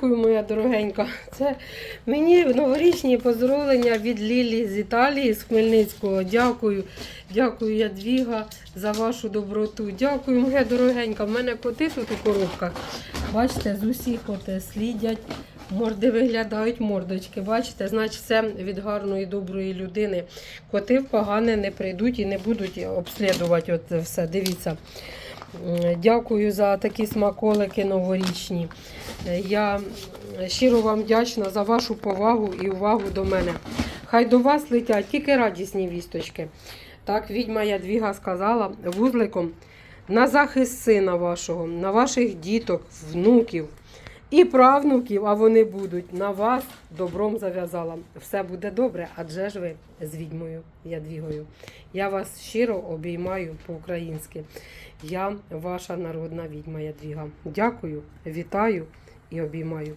Дякую, моя дорогенька. Це мені новорічні поздоровлення від Лілі з Італії, з Хмельницького. Дякую. Дякую, Ядвіга, за вашу доброту. Дякую, моя дорогенька. У мене коти тут у коробках. Бачите, з усіх от е, слідять. Морди виглядають мордочки. Бачите, значить, це від гарної, доброї людини. Коти в погане не прийдуть і не будуть обслідувати от все. Дивіться. Дякую за такі смаколики новорічні. Е, Я щиро вам вдячна за вашу повагу і увагу до мене. Хай до вас летять тільки радісні вісточки. Так, відьма Ядвіга сказала вузликом на захист сина вашого, на ваших діток, внуків і правнуків, а вони будуть на вас добром зав'язала. Все буде добре, адже ж ви з відьмою Ядвігою. Я вас щиро обіймаю по-українськи. Я ваша народна відьма Ядвіга. Дякую, вітаю і обіймаю.